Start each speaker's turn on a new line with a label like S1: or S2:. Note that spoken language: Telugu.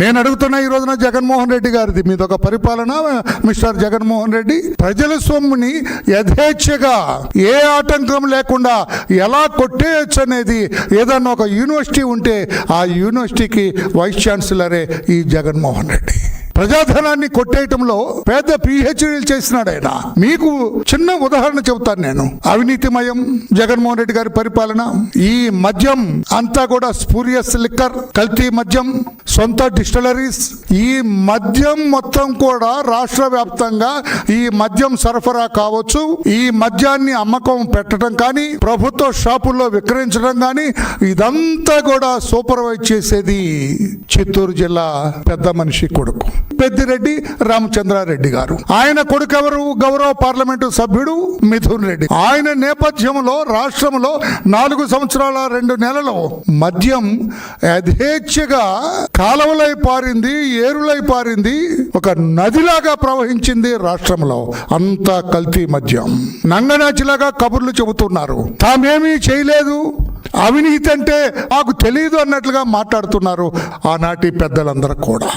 S1: నేను అడుగుతున్నా ఈ రోజున జగన్మోహన్ రెడ్డి గారిది మీద ఒక పరిపాలన మిస్టర్ జగన్మోహన్ రెడ్డి. ప్రజల సొమ్ముని యథేచ్ఛగా ఏ ఆటంకం లేకుండా ఎలా కొట్టేయచ్చు అనేది ఏదన్నా ఒక యూనివర్సిటీ ఉంటే ఆ యూనివర్సిటీకి వైస్ ఛాన్సలరే ఈ జగన్మోహన్ రెడ్డి. ప్రజాధనాన్ని కొట్టేయటంలో పెద్ద పిహెచ్డీలు చేసినాడు ఆయన. మీకు చిన్న ఉదాహరణ చెబుతాను నేను. అవినీతిమయం జగన్మోహన్ రెడ్డి గారి పరిపాలన ఈ మద్యం అంతా కూడా స్పూరియస్ లిక్కర్ కల్తీ మద్యం సొంత డిస్టిలరీస్ ఈ మద్యం మొత్తం కూడా రాష్ట్ర వ్యాప్తంగా ఈ మద్యం సరఫరా కావచ్చు. ఈ మద్యాన్ని అమ్మకం పెట్టడం కానీ ప్రభుత్వ షాపుల్లో విక్రయించడం కానీ ఇదంతా కూడా సూపర్వైజ్ చేసేది చిత్తూరు జిల్లా పెద్ద మనిషి కొడుకు. పెద్దిరెడ్డి రామచంద్రారెడ్డి గారు. ఆయన కొడుకెవరు? గౌరవ పార్లమెంటు సభ్యుడు మిథున్ రెడ్డి. ఆయన నేపథ్యంలో రాష్ట్రంలో నాలుగు సంవత్సరాల రెండు నెలలు మద్యం యథేచ్ఛగా కాలువలై పారింది ఏరులై పారింది ఒక నదిలాగా ప్రవహించింది రాష్ట్రంలో. అంత కల్తీ మద్యం. నంగనాచిలాగా కబుర్లు చెబుతున్నారు. తామేమీ చేయలేదు. అవినీతి అంటే నాకు తెలియదు అన్నట్లుగా మాట్లాడుతున్నారు ఆనాటి పెద్దలందరూ కూడా.